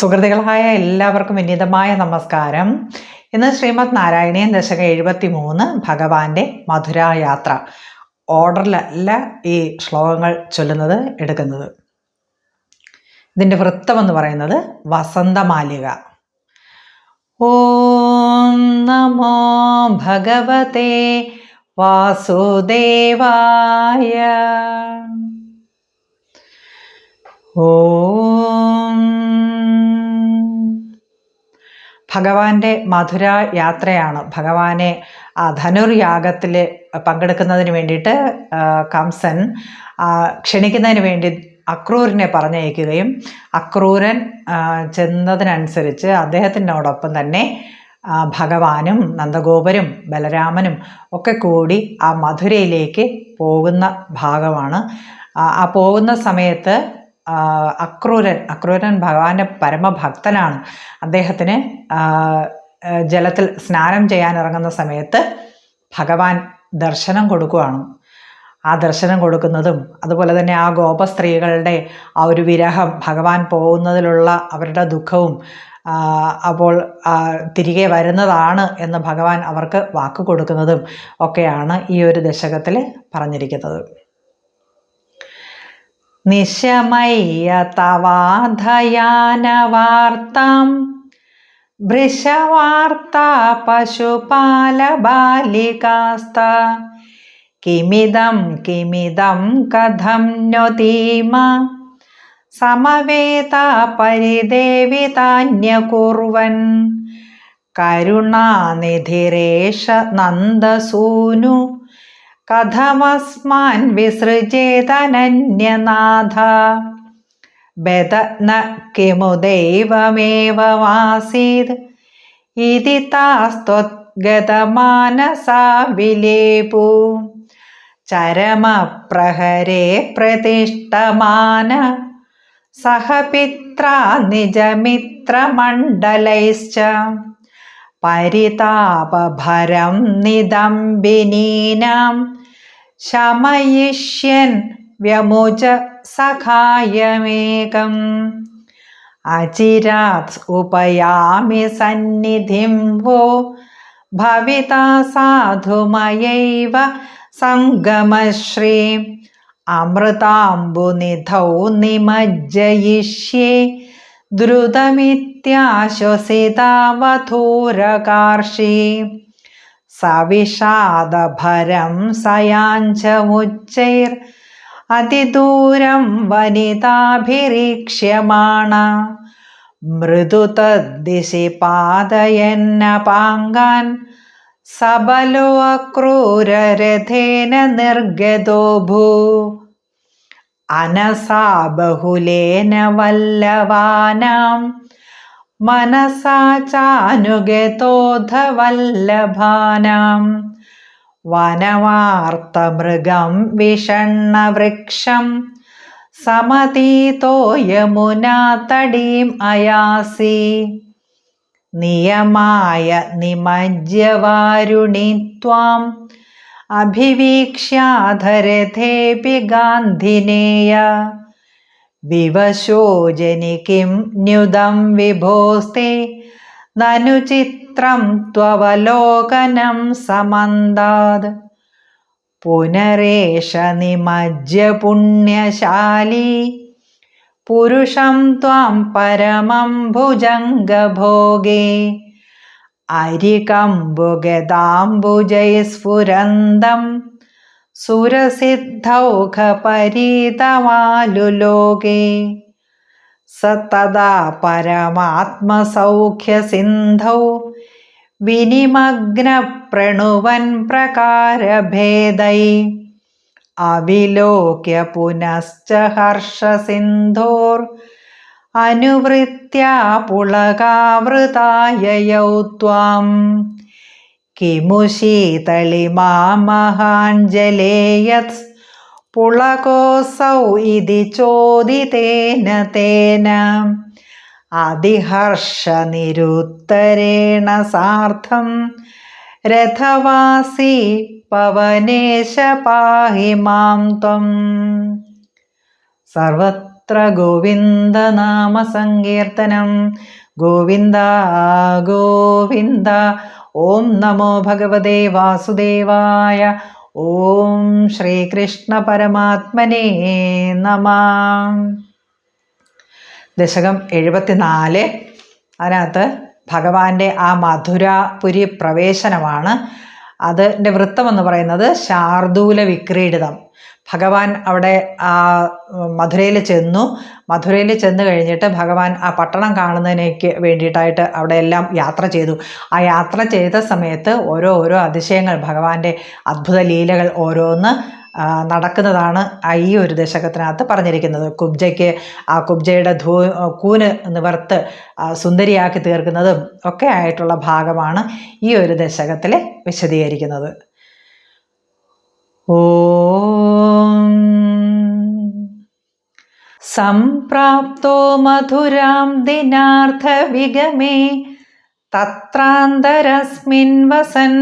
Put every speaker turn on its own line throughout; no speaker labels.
സുഹൃത്തുക്കളായ എല്ലാവർക്കും വിനീതമായ നമസ്കാരം. ഇന്ന് ശ്രീമദ് നാരായണീയൻ ദശകം എഴുപത്തി മൂന്ന് ഭഗവാന്റെ മധുരായാത്ര. ഓർഡറിലല്ല ഈ ശ്ലോകങ്ങൾ ചൊല്ലുന്നത് എടുക്കുന്നത്. ഇതിന്റെ വൃത്തം എന്ന് പറയുന്നത് വസന്തമാലിക. ഓം നമോ ഭഗവതേ വാസുദേവായ. ഓം ഭഗവാന്റെ മധുര യാത്രയാണ്. ഭഗവാനെ ധനുർയാഗത്തിൽ പങ്കെടുക്കുന്നതിന് വേണ്ടിയിട്ട് കംസൻ ക്ഷണിക്കുന്നതിന് വേണ്ടി അക്രൂരനെ പറഞ്ഞയക്കുകയും അക്രൂരൻ ചെന്നതിനനുസരിച്ച് അദ്ദേഹത്തിനോടൊപ്പം തന്നെ ഭഗവാനും നന്ദഗോപരും ബലരാമനും ഒക്കെ കൂടി ആ മധുരയിലേക്ക് പോകുന്ന ഭാഗമാണ്. ആ പോകുന്ന സമയത്ത് അക്രൂരൻ അക്രൂരൻ ഭഗവാന്റെ പരമഭക്തനാണ്. അദ്ദേഹത്തിന് ജലത്തിൽ സ്നാനം ചെയ്യാൻ ഇറങ്ങുന്ന സമയത്ത് ഭഗവാൻ ദർശനം കൊടുക്കുകയാണ് ആ ദർശനം കൊടുക്കുന്നതും അതുപോലെ തന്നെ ആ ഗോപ സ്ത്രീകളുടെ ആ ഒരു വിരഹം ഭഗവാൻ പോകുന്നതിലുള്ള അവരുടെ ദുഃഖവും അപ്പോൾ തിരികെ വരുന്നതാണ് എന്ന് ഭഗവാൻ അവർക്ക് വാക്ക് കൊടുക്കുന്നതും ഒക്കെയാണ് ഈ ഒരു ദശകത്തിൽ പറഞ്ഞിരിക്കുന്നത്. നിശമയ്യ തവാധയാനവാർത്താം ഭൃശവാർത്താ പശുപാലബാലികാസ്ത. കിമിതം കിമിതം കഥം നൊതീമ സമവേത പരിദേവിതാന്യകുർവൻ. കരുണാനിധിരേഷ നന്ദസൂനു. കഥമസ്മാൻ വിസൃജേതനന്യനാഥ. ബദ ന കിമു ദൈവമേവമാസീത് ഇതി താസ്ത്വദ്ഗതമാനസാ വിലേപു. ചരമപ്രഹരേ പ്രതിഷ്ഠമാന. സഹ പിത്രാ നിജമിത്രമണ്ഡലൈശ്ച. പരിതാപഭരം നിദംബിനീനാം. ശമയിഷ്യൻ വ്യമുജ സഖായമേകം. അചിരാത് ഉപയാമി സന്നിധിം വോ ഭവിത സാധുമയൈവ സംഗമശ്രീ. അമൃതാംബുനിധൗ നിമജ്ജയിഷ്യേ. ദ്രുതമിത്യാശ്വസിതാവധൂരകാർഷി. സവിഷാദഭരം സയാഞ്ചമുച്ചൈർ അതിദൂരം വനിതാഭിരീക്ഷ്യമാണ. മൃദു തദ്ദിശി പാതയന്നപാങ്കാൻ സബലോ അക്രൂരരഥേന നിർഗതോ ഭൂ അനസാ ബഹുലേന വല്ലവാനാം മനസാ ചാനുഗതോധവല്ലഭാനാം വനവാർത്തമൃഗം വിഷണ്ണവൃക്ഷം സമതീതോ യമുനാതടീം അയാസി. നിയമായ നിമജ്യവാരുണി ത്വാം. അഭിവീക്ഷ്യാധരഥേപി ഗാന്ധിനേയ. വിവശോജനി കിം ന്യുദം വിഭോസ്തെ. നനു ചിത്രം ത്വവലോകനം സമന്താത്. പുനരേഷ നിമജ്യ പുണ്യശാലി. പുരുഷം ത്വാം പരമം ഭുജംഗഭോഗേ. അരികംബുഗദാംബുജൈസ്ഫുരന്തം സുരസിദ്ധൗഘപരീതമാലുലോകേ. സതദാ പരമാത്മസൗഖ്യസിന്ധൗ. വിനിമഗ്നപ്രണുവൻ പ്രകാരഭേദൈ. അവിലോക്യ പുനശ്ച ഹർഷസിന്ധോർ. അനുവൃത്യാ പുളകാവൃതായയൗത്വാം കിമുശീതളിമാമഹാഞ്ജലേയത് പുളകോസൗ ഇതി ചോദിതേന തേന അതിഹർഷനിരുത്തരേണ സാർത്ഥം. രഥവാസി പവനേശ പാഹി മാം ത്വം. സർവത്ര ഗോവിന്ദനാമസങ്കീർത്തനം ഗോവിന്ദ ഗോവിന്ദ ഓം നമോ ഭഗവതേ വാസുദേവായ ഓം ശ്രീകൃഷ്ണ പരമാത്മനേ നമ. ദശകം എഴുപത്തിനാല് അതിനകത്ത് ഭഗവാന്റെ ആ മധുരാപുരി പ്രവേശനമാണ്. അതിന്റെ വൃത്തമെന്ന് പറയുന്നത് ശാർദൂല വിക്രീഡിതം. ഭഗവാൻ അവിടെ ആ മധുരയിൽ ചെന്നു. മധുരയിൽ ചെന്ന് കഴിഞ്ഞിട്ട് ഭഗവാൻ ആ പട്ടണം കാണുന്നതിനേക്ക് വേണ്ടിയിട്ടായിട്ട് അവിടെ എല്ലാം യാത്ര ചെയ്തു. ആ യാത്ര ചെയ്ത സമയത്ത് ഓരോ ഓരോ അതിശയങ്ങൾ ഭഗവാന്റെ അത്ഭുത ലീലകൾ ഓരോന്ന് നടക്കുന്നതാണ് ഈ ഒരു ദശകത്തിനകത്ത് പറഞ്ഞിരിക്കുന്നത്. കുബ്ജയ്ക്ക് ആ കുബ്ജയുടെ ധൂ കൂന് നിവർത്ത് സുന്ദരിയാക്കി തീർക്കുന്നതും ഒക്കെ ആയിട്ടുള്ള ഭാഗമാണ് ഈ ഒരു ദശകത്തിൽ വിശദീകരിക്കുന്നത്. ഓം മധുരാം ദിനാർത്ഥവിഗമേ തത്രാന്തരസ്മിൻ വസൻ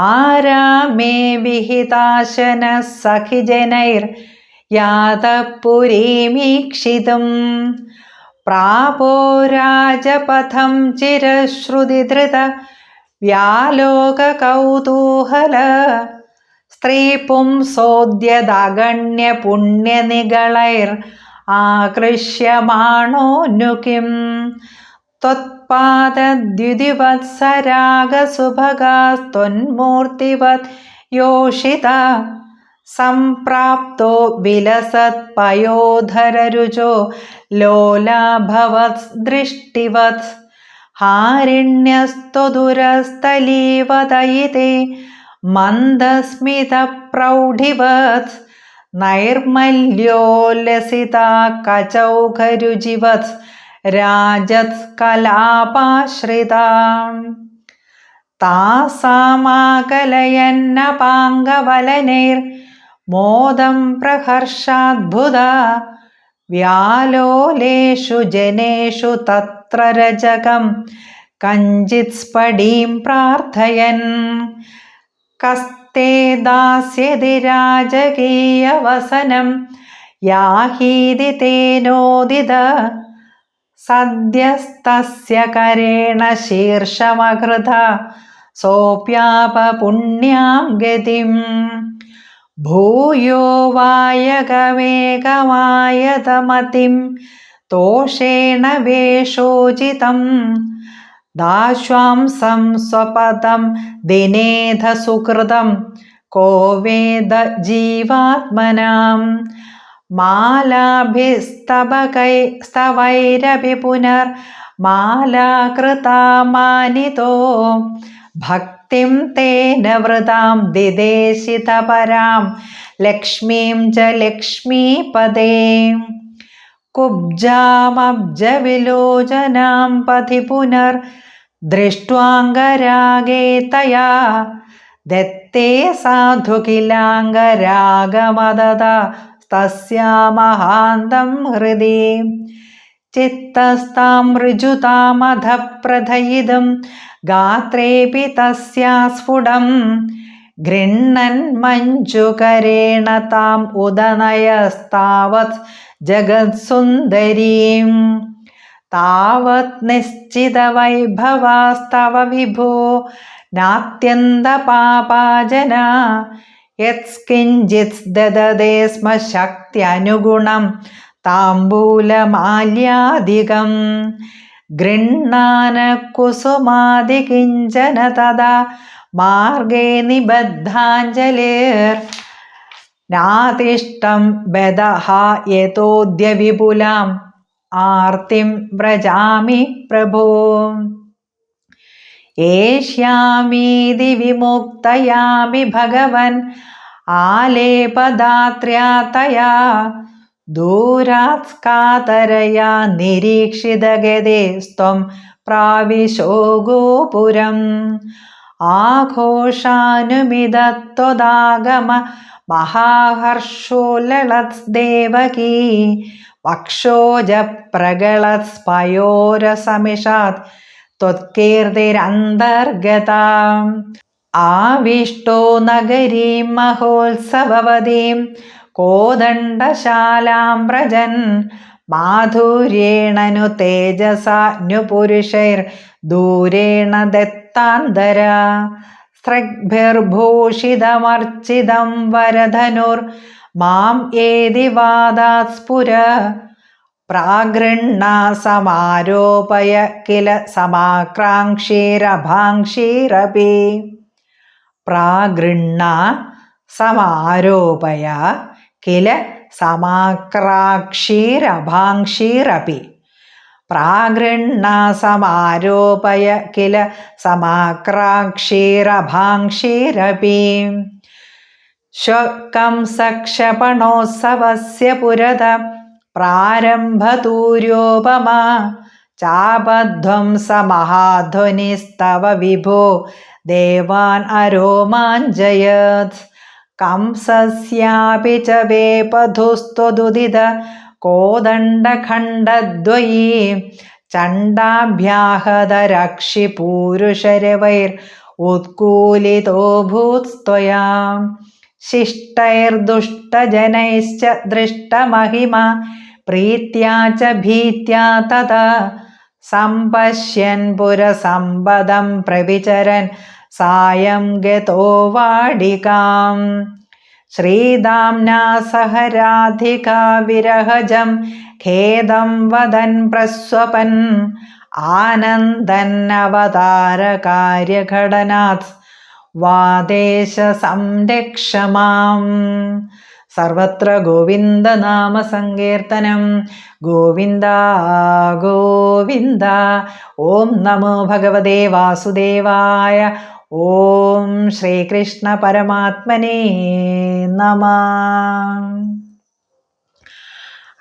ആരാമേ വിഹിതാശന സഖിജനൈർ യാതപുരീമീക്ഷിതും പ്രാപോ രാജപഥം ചിരശ്രുതിധൃത വ്യാലോകകൗതൂഹല സ്ത്രീ പുംസോദ്യതഗണ്യ പുണ്യനികളൈർ ആകൃഷ്യമാണോനു കിം ത്വത്പാദദ്യുതിവത്സരാഗസുഭഗാസ്ത്വന്മൂർത്തിവത് യോഷിത സംപ്രാപ്തോ വിലസത് പയോധരരുചോ ലോലാഭവത് ദൃഷ്ടിവത് ഹാരിണ്യസ്ത്വദുരസ്ഥലീവതയിതേ മന്ദസ്മിതപ്രൗഢിവത് നൈർമല്യോലസിതാകചൗഘരുചിവത് രാജത് കലാപാശ്രിതാം. താസാമാകലയന്നപാങ്കവലനൈർ മോദം പ്രഹർഷാദ്ഭുത വ്യാലോലേഷു ജനേഷു തത്ര രജകം കഞ്ചിത് സ്ഫടീം പ്രാർത്ഥയൻ. കസ്തേ ദാസ്യതി രാജകീയവസനം യാഹീതി തേനോദിത സദ്യസ്തസ്യ കരേണ ശീർഷമഹൃത സോപ്യാപുണ്യാം ഗതിം. ഭൂയോ വായകമേകമായതമതിം തോഷേണ വേഷോചിതം. ദാശ്വാംസം സ്വപദം ദിനേധ സുഹൃതം കോ വേദ ജീവാത്മനാം. മാലാഭിസ്തവകൈ സ്തവൈരഭി പുനർ മാലാകൃതാമാനിതോ. ഭക്തിം തേന വൃതാം ദിദേശിതപരാം. ലക്ഷ്മീം ച ലക്ഷ്മീപദേ. കുബ്ജാമബ്ജവിലോചനാം പഥി പുനർ ദൃഷ്ട്വാംഗരാഗേ തയാ. ദത്തേ സാധുകിലാംഗരാഗമദത തസ്യാമഹാന്തം ഹൃദി. ചിത്തസ്താം ഋജുതാമധപ്രഥയിതും ഗാത്രേപി തസ്യാസ്ഫുടം. ഗൃണ്ണൻ മഞ്ജുകരേണ താം ഉദനയസ്താവത് ജഗത്സുന്ദരീം. താവത് നിശ്ചിതവൈഭവാസ്തവ വിഭോ നാത്യന്തപാപാജന യത്കിഞ്ചിത് ദദതേ സ്മ ശക്തിയനുഗുണം താംബൂലമാല്യാധികം ഗൃണ്ണാനകുസുമാദികിഞ്ചന തഥാ മാർഗേ നിബദ്ധാഞ്ജലിർ. നാതിഷ്ടം ബദഹ യഥോദ്യ വിപുലാം. ആർത്തിം വ്രജാമി പ്രഭോ. ഏഷ്യാമീതി വിമുക്തയാമി ഭഗവൻ. ആലേപദാത്ര്യാതയാ. ദൂരാത്കാതരയാ നിരീക്ഷിതഗതേ സ്ത്വം പ്രാവിശോ ഗോപുരം ആഘോഷാനുമിതത്വദാഗമ മഹാഹർഷോലളത്ദേവകീ വക്ഷോജപ്രകളത്സ്പയോരസമിഷാത് त्वत्कीर्तिरन्तर्गताम् आविष्टो नगरीं महोत्सववतीं കോദണ്ഡശാലാം വ്രജൻ മാധുര്യേണനു തേജസാന്യുപുരുഷൈർ ദൂരേണ ദത്താന്തര. സ്രഗ്ഭിർഭൂഷിതമർച്ചിതം വരധനുർ മാം ഏതി വാദാസ്പുര പ്രാഗൃണ്ണ സമാരോപയ കില സമാക്രാംക്ഷീരഭാംക്ഷീരപി. പ്രാഗൃണ്ണ സമാരോപയ കില സമാക്രാക്ഷീരഭാംക്ഷീരപി പ്രാഗൃണ്ണ സമാരോപയ കില സമാക്രാക്ഷീരഭാംക്ഷീരപി ശ്വകംസക്ഷപണോത്സവസ്യ പുരത പ്രാരംഭതൂര്യോപമാ ചാപധ്വം സമഹാധ്വനിസ്തവ വിഭോ. ദേവാൻ അരോമാഞ്ജയത്. कंसस्यापि च वेपधुस्त्वदुदित कोदण्डखण्डद्वयी चण्डाभ्याहदरक्षिपूरुषरवैर् उत्कूलितोऽभूत्स्त्वया शिष्टैर्दुष्टजनैश्च दृष्टमहिमा प्रीत्या च भीत्या तदा सम्पश्यन् पुरसम्पदं प्रविचरन् सायं गतो वाडिकाम् श्रीदाम्ना सह राधिका विरहजं खेदं वदन् प्रस्वपन् आनन्दन्नवतारकार्यघटनात् വാദേശസംരക്ഷമാം സർവത്ര ഗോവിന്ദനാമസങ്കീർത്തനം ഗോവിന്ദ ഗോവിന്ദ ഓം നമോ ഭഗവതേ വാസുദേവായ ഓം ശ്രീകൃഷ്ണ പരമാത്മനേ നമ.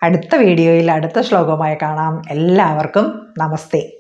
അടുത്ത വീഡിയോയിൽ അടുത്ത ശ്ലോകമായി കാണാം. എല്ലാവർക്കും നമസ്തേ.